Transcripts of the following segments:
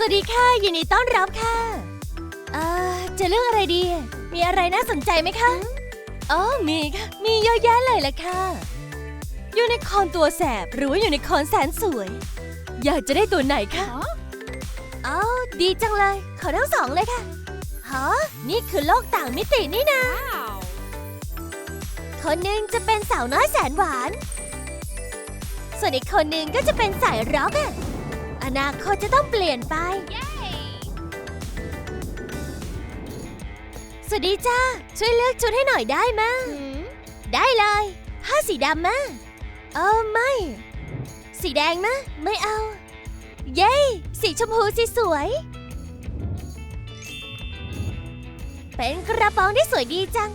สวัสดีค่ะ ยินดีต้อนรับค่ะ เอ่อ จะเรื่องอะไรดี มีอะไรน่าสนใจไหมคะ อ๋อ มีค่ะ มีเยอะแยะเลยแหละค่ะยูนิคอร์นตัวแสบหรือว่ายูนิคอร์นแสนสวย อยากจะได้ตัวไหนคะอ๋อดีจังเลย ขอทั้งสองเลยค่ะฮะนี่คือโลกต่างมิตินี่นะ คนหนึ่งจะเป็นสาวน้อยแสนหวาน ส่วนอีกคนหนึ่งก็จะเป็นสายร็อกอะ อนาคตจะต้องเปลี่ยนไป สวัสดีจ้า ช่วยเลือกชุดให้หน่อยได้มะได้เลย ผ้าสีดำมะเออไม่ สีแดงมะไม่เอา เย้ สีชมพูสีสวย เป็นกระป๋องที่สวยดีจัง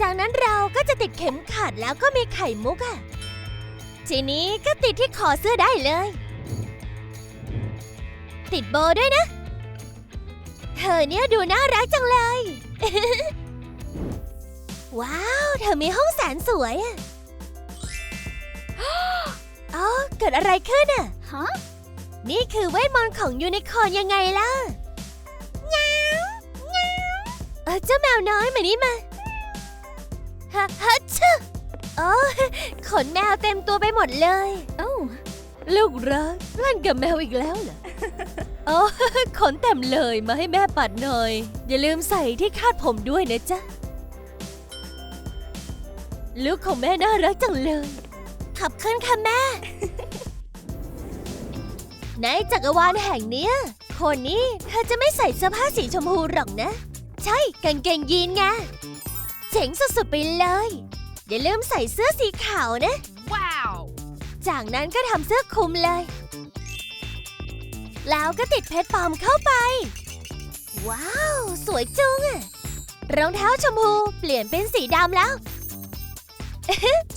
จากนั้นเราก็จะติดเข็มขัดแล้วก็มีไข่มุกอะ ทีนี้ก็ติดที่คอเสื้อได้เลย ติดโบว์ด้วยนะ เธอเนี่ยดูน่ารักจังเลย ว้าว เธอมีห้องแสนสวยอะอ๋อเกิดอะไรขึ้นอะฮะนี่คือเวทมนต์ของยูนิคอร์นยังไงล่ะเงาเงาเออเจ้าแมวน้อยมานี่มาฮะฮัชะโอ้ ขนแมวเต็มตัวไปหมดเลยโอ้ลูกรักเล่นกับแมวอีกแล้วเหรอโอ้ขนเต็มเลยมาให้แม่ปัดหน่อย อย่าลืมใส่ที่คาดผมด้วยนะจ๊ะ ลูกของแม่น่ารักจังเลย ขับขึ้นค่ะแม่ ในจักรวาลแห่งเนี้ยคนนี้เธอจะไม่ใส่เสื้อผ้าสีชมพูหรอกนะ ใช่กางเกงยีนไงเจ๋งสุดๆไปเลย อย่าลืมใส่เสื้อสีขาวนะ ว้าว จากนั้นก็ทำเสื้อคลุมเลย แล้วก็ติดเพชรปลอมเข้าไป ว้าว สวยจุงอะรองเท้าชมพูเปลี่ยนเป็นสีดำแล้ว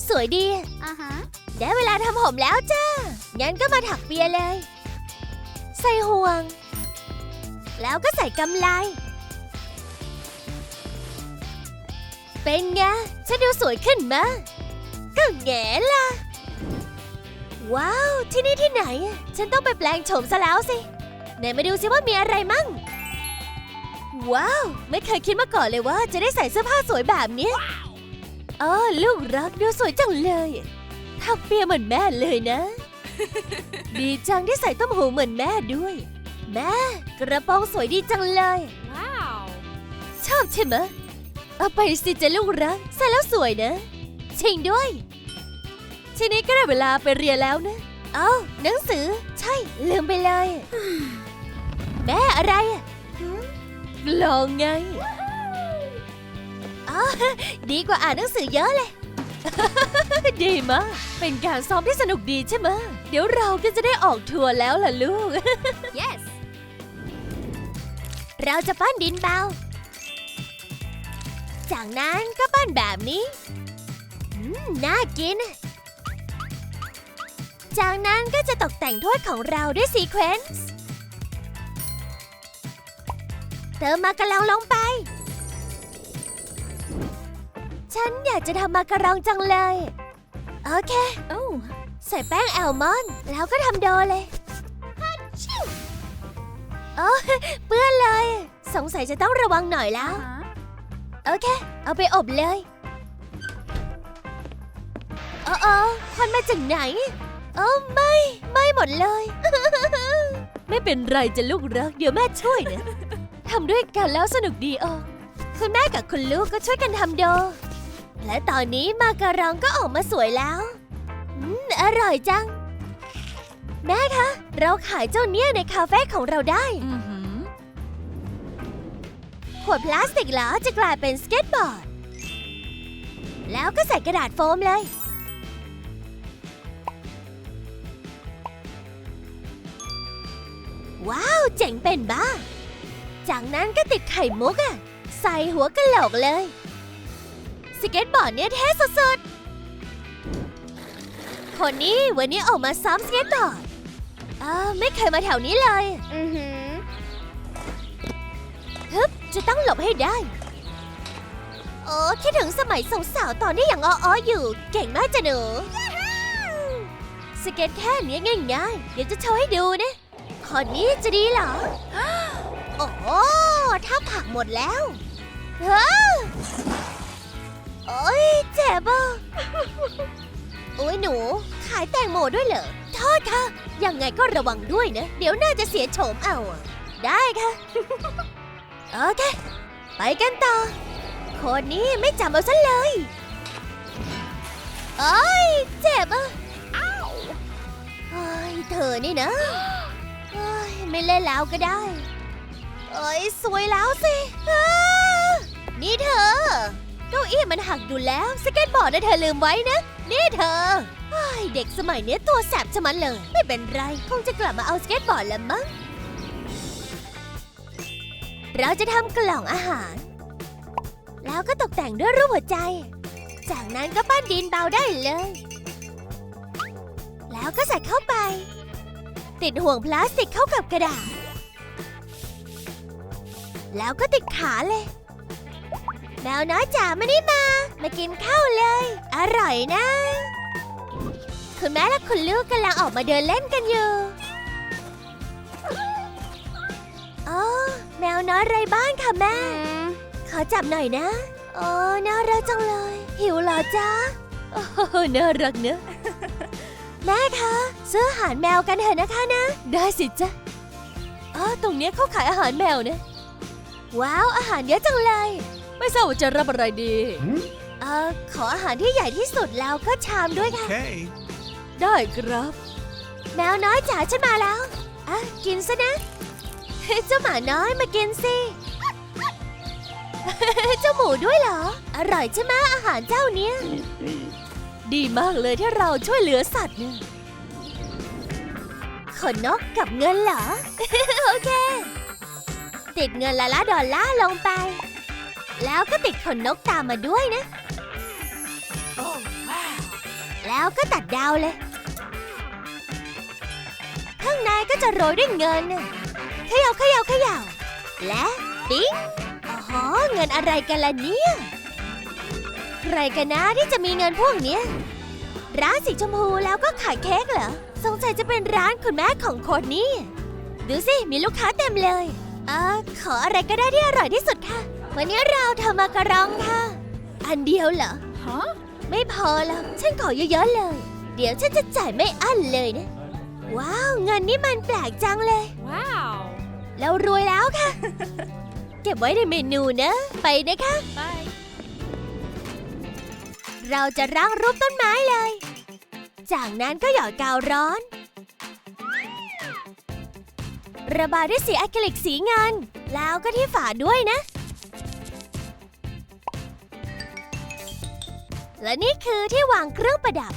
สวยดี อ่าฮะ ได้เวลาทำผมแล้วจ้า งั้นก็มาถักเปียเลย ใส่ห่วง แล้วก็ใส่กำไล เป็นไง ฉันดูสวยขึ้นมะก็แง่ล่ะ ว้าว ที่นี่ที่ไหนอะฉันต้องไปแปลงโฉมซะแล้วสิ ไหนมาดูซิว่ามีอะไรมั่ง ว้าว ไม่เคยคิดมาก่อนเลยว่าจะได้ใส่เสื้อผ้าสวยแบบเนี้ยอ๋อลูกรักดูสวยจังเลยทักเปียเหมือนแม่เลยนะ ดีจังที่ใส่ต้มหูเหมือนแม่ด้วย แม่ กระโปรงสวยดีจังเลย ว้าว ชอบใช่ไหม เอาไปสิจะลูกรักใส่แล้วสวยนะจริงด้วย ทีนี้ก็ได้เวลาไปเรียนแล้วนะ เอาหนังสือ ใช่ ลืมไปเลย แม่อะไรอะลองไงอ๋อดีกว่าอ่านหนังสือเยอะเลย ดีมาก เป็นการซ้อมที่สนุกดีใช่ไหมเดี๋ยวเราก็จะได้ออกทัวร์แล้วล่ะลูก yes เราจะปั้นดินเบา จากนั้นก็ปั้นแบบนี้อืมน่ากิน จากนั้นก็จะตกแต่งถ้วยของเราด้วยซีเควนซ์เติมมากระลองลงไป ฉันอยากจะทำมากระลองจังเลย โอเคโอ้ใส่แป้งแอลมอนด์แล้วก็ทำโดเลยโอ้เปื้อนเลย สงสัยจะต้องระวังหน่อยแล้วฮะ โอเค เอาไปอบเลยโอ้โอ้ควันมาจากไหนโอ้ไม่ไม่หมดเลย ไม่เป็นไรจะลูกรักเดี๋ยวแม่ช่วยนะทำด้วยกันแล้วสนุกดีออกคุณแม่กับคุณลูกก็ช่วยกันทำโด และตอนนี้มาการองก็ออกมาสวยแล้ว อืม อร่อยจัง แม่คะ เราขายเจ้าเนี่ยในคาเฟ่ของเราได้ อือหือ ขวดพลาสติกเหรอจะกลายเป็นสเก็ตบอร์ด แล้วก็ใส่กระดาษโฟมเลย ว้าว เจ๋งเป็นบ้า จากนั้นก็ติดไข่มุกอะใส่หัวกะโหลกเลย สเก็ตบอร์ดเนี่ยเท่สุดๆคนนี้วันนี้ออกมาซ้อมสเก็ตบอร์ดเอ่าไม่เคยมาแถวนี้เลย อือหื จะต้องหลบให้ได้ โอ้คิดถึงสมัยสาวๆ ตอนที่ยังอ้อๆอยู่ เก่งมากจ้ะหนู สเก็ตแค่เนี้ยง่ายๆ เดี๋ยวจะโชว์ให้ดูนะคนนี้จะดีเหรอ โอ้ถ้าผักหมดแล้วเฮ้อโอ้ยเจ็บอะโอ้ยหนู ขายแตงโมด้วยเหรอโทษค่ะ ยังไงก็ระวังด้วยนะ เดี๋ยวน่าจะเสียโฉมเอา ได้ค่ะ โอเค ไปกันต่อคนนี้ไม่จำเอาซะเลยโอ้ยเจ็บอะโอ้ยเธอนี่นะโอ้ยไม่เล่นแล้วก็ได้โอ้ยสวยแล้วสิอ้านี่เธอ เก้าอี้มันหักอยู่แล้ว สเก็ตบอร์ดนะเธอลืมไว้นะ นี่เธอเฮ้ยเด็กสมัยเนี้ยตัวแสบชะมันเลย ไม่เป็นไร คงจะกลับมาเอาสเก็ตบอร์ดแล้วมั้ง เราจะทำกล่องอาหาร แล้วก็ตกแต่งด้วยรูปหัวใจ จากนั้นก็ปั้นดินเบาได้เลย แล้วก็ใส่เข้าไป ติดห่วงพลาสติกเข้ากับกระดาษ แล้วก็ติดขาเลย แมวน้อยจ๋ามานี่มา มากินข้าวเลย อร่อยนะ คุณแม่และคุณลูกกำลังออกมาเดินเล่นกันอยู่ น้อยไรบ้านค่ะแม่ ขอจับหน่อยนะ โอ้น่ารักจังเลย หิวเหรอจ๊ะโอ้โหน่ารักเนอะแม่คะซื้ออาหารแมวกันเถอะนะคะนะ ได้สิจ๊ะอ๋อตรงเนี้ยเขาขายอาหารแมวนะ ว้าว อาหารเยอะจังเลย ไม่ทราบว่าจะรับอะไรดี เอ่อ ขออาหารที่ใหญ่ที่สุดแล้วก็ชามด้วยค่ะ Okay. ได้ครับ แมวน้อยจ๋าฉันมาแล้ว อะ กินซะนะ เจ้าหมาน้อยมากินสิ เจ้าหมูด้วยเหรอ อร่อยใช่ไหมอาหารเจ้าเนี้ย ดีมากเลยที่เราช่วยเหลือสัตว์เนี่ยขนนกกับเงินเหรอ โอเค ติดเงินละละดอลล่าลงไป แล้วก็ติดขนนกตามมาด้วยนะ แล้วก็ตัดดาวเลย ข้างในก็จะโรยด้วยเงินน่ะ เขย่าเขย่าเขย่าและปิ๊งอ๋อเงินอะไรกันล่ะเนี่ย ใครกันนะที่จะมีเงินพวกเนี้ย ร้านสีชมพูแล้วก็ขายเค้กเหรอ สงสัยจะเป็นร้านคุณแม่ของคนนี้ดูสิ มีลูกค้าเต็มเลยเออขออะไรก็ได้ที่อร่อยที่สุดค่ะ วันนี้เราทำมากระรองค่ะ อันเดียวเหรอ Huh? ไม่พอแล้วฉันขอเยอะๆเลย เดี๋ยวฉันจะจ่ายไม่อั้นเลยนะ ว้าว เงินนี่มันแปลกจังเลย Wow. แล้วรวยแล้วค่ะ เก็บไว้ในเมนูนะ ไปนะคะ Bye. เราจะร่างรูปต้นไม้เลย จากนั้นก็หยอดกาวร้อน ระบายด้วยสีอะคริลิกสีเงิน แล้วก็ที่ฝาด้วยนะ และนี่คือที่วางเครื่องประดับ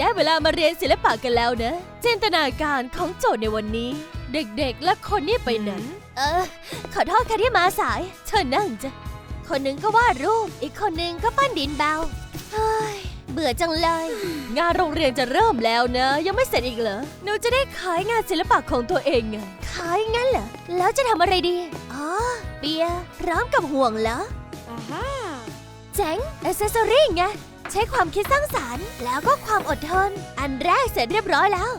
ได้เวลามาเรียนศิลปะกันแล้วนะ จินตนาการของโจทย์ในวันนี้ เด็กๆ และคนนี้ไปไหนเออ ขอโทษค่ะที่มาสาย เชิญนั่งจ้ะ คนหนึ่งก็วาดรูป อีกคนหนึ่งก็ปั้นดินเบา เฮ้ย เบื่อจังเลย งานโรงเรียนจะเริ่มแล้วนะ ยังไม่เสร็จอีกเหรอ หนูจะได้ขายงานศิลปะของตัวเองไง ขายงั้นเหรอ แล้วจะทำอะไรดี อ๋อ เบียร์พร้อมกับห่วงเหรอ Aha. เจ๋งอ c เซสซอรี่ไง ใช้ความคิดสร้างสารรค์ แล้วก็ความอดทน อันแรกเสร็จเรียบร้อยแล้ว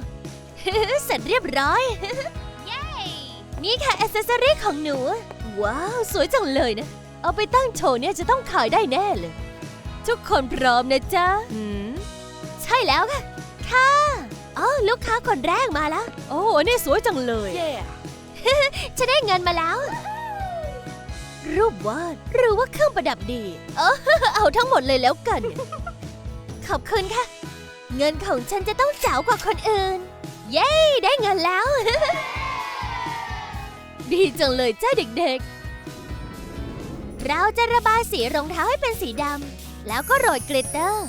เสร็จเรียบร้อย นี่ค่ะอ c เซสซอรี่ของหนู ว้าว สวยจังเลยนะ เอาไปตั้งโชว์เนี่ยจะต้องขายได้แน่เลย ทุกคนพร้อมนะจ๊ะ Hmm. ใช่แล้วค่ะ ค่ะอ๋อลูกค้าคนแรกมาแล้ว โอ้นี่สวยจังเลย Yeah. จะได้เงินมาแล้ว รูปวาดหรือว่าเครื่องประดับดี เออเอาทั้งหมดเลยแล้วกัน ขอบคุณค่ะ เงินของฉันจะต้องเจ๋ากว่าคนอื่น เย้ ได้เงินแล้ว ดีจังเลยจ้าเด็กๆ เราจะระบายสีรองเท้าให้เป็นสีดำแล้วก็โรยกลิตเตอร์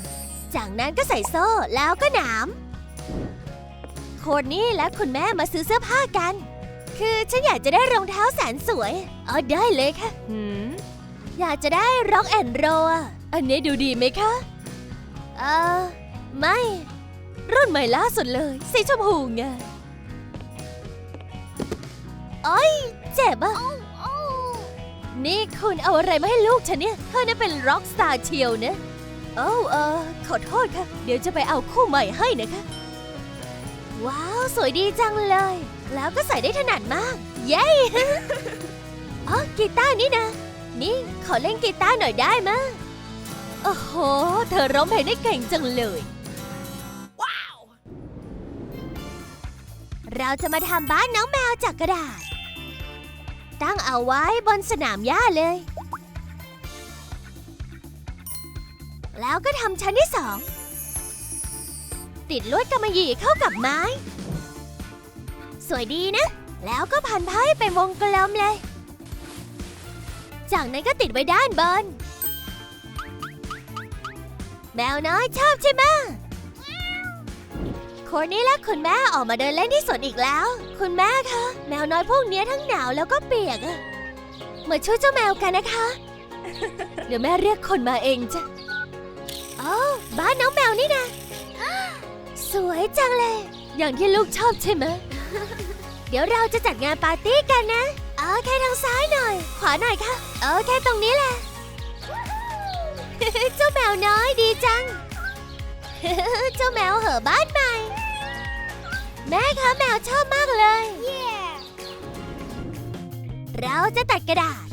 จากนั้นก็ใส่โซ่แล้วก็หนามโคนนี่และคุณแม่มาซื้อเสื้อผ้ากัน คือฉันอยากจะได้รองเท้าแสนสวยอ๋อได้เลยค่ะ Hmm. อยากจะได้ร็อกแอนโรอันนี้ดูดีไหมคะ เออไม่ รุ่นใหม่ล่าสุดเลย สีชมพูไงโอ้ยเจ็บอะ นี่คุณเอาอะไรมาให้ลูกฉันเนี่ย เธอน่ะเป็นร็อกสตาร์เชียวนะโอ้เออ ขอโทษค่ะ เดี๋ยวจะไปเอาคู่ใหม่ให้นะคะ ว้าว สวยดีจังเลย แล้วก็ใส่ได้ถนัดมาก เย้ อ๋อ กีตาร์นี่นะ นี่ ขอเล่นกีตาร์หน่อยได้ม โอ้โห เธอร้องเพลงได้เก่งจังเลย ว้าว เราจะมาทำบ้านน้องแมวจากกระดาษ ตั้งเอาไว้บนสนามหญ้าเลย แล้วก็ทำชั้นที่สอง ติดลวดกำมะหยี่เข้ากับไม้ สวยดีนะ แล้วก็พันผ้าให้เป็นวงกลมเลย จากนั้นก็ติดไว้ด้านบน แมวน้อยชอบใช่ไหมคนนี้และคุณแม่ออกมาเดินเล่นที่สวนอีกแล้ว คุณแม่คะแมวน้อยพวกเนี้ยทั้งหนาวแล้วก็เปียกอะมาช่วยเจ้าแมวกันนะคะ เดี๋ยวแม่เรียกคนมาเองจ้ะอ๋อบ้านน้องแมวนี่นะสวยจังเลย อย่างที่ลูกชอบใช่ไหมเดี๋ยวเราจะจัดงานปาร์ตี้กันนะโอเคทางซ้ายหน่อย ขวาหน่อยค่ะโอเคตรงนี้แหละ เจ้าแมวน้อยดีจัง เจ้าแมวเหอะบ้านใหม่ แม่คะแมวชอบมากเลย เราจะตัดกระดาษ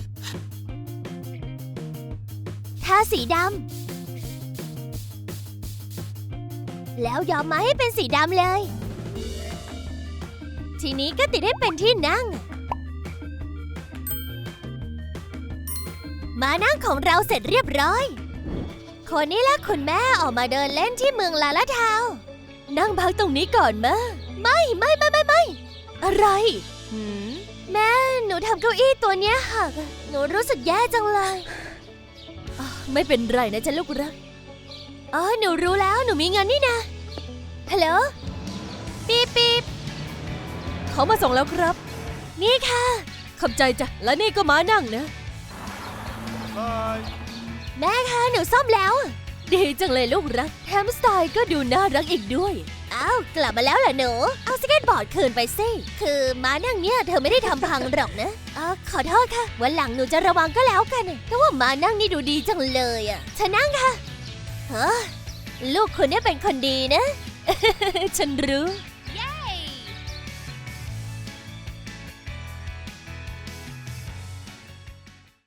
ทาสีดำ แล้วย้อมมาให้เป็นสีดำเลย ทีนี้ก็ติดให้เป็นที่นั่งมานั่งของเราเสร็จเรียบร้อย คนนี้และคุณแม่ออกมาเดินเล่นที่เมืองลาลาทาวน์นั่งพักตรงนี้ก่อนมะไม่ไม่ไม่ไม่ไม่อะไรหืมแม่หนูทำเก้าอี้ตัวเนี้ยหักอะหนูรู้สึกแย่จังเลยอะไม่เป็นไรนะจ๊ะลูกรักอ๋อหนูรู้แล้วหนูมีเงินนี่นะฮัลโหลปี๊บปี๊บเขามาส่งแล้วครับ นี่ค่ะ ขอบใจจ้ะและนี่ก็มานั่งนะ Bye. แม่คะหนูซ่อมแล้ว ดีจังเลยลูกรักแถมสไตล์ก็ดูน่ารักอีกด้วย อ้าว กลับมาแล้วเหรอหนู เอาสเก็ตบอร์ดคืนไปสิ คือม้านั่งเนี่ยเธอไม่ได้ทำพังหรอกนะเออขอโทษค่ะ วันหลังหนูจะระวังก็แล้วกันแต่ว่าม้านั่งนี่ดูดีจังเลยอะฉันนั่งค่ะเฮ้อลูกคุณเนี่ยเป็นคนดีนะ ฉันรู้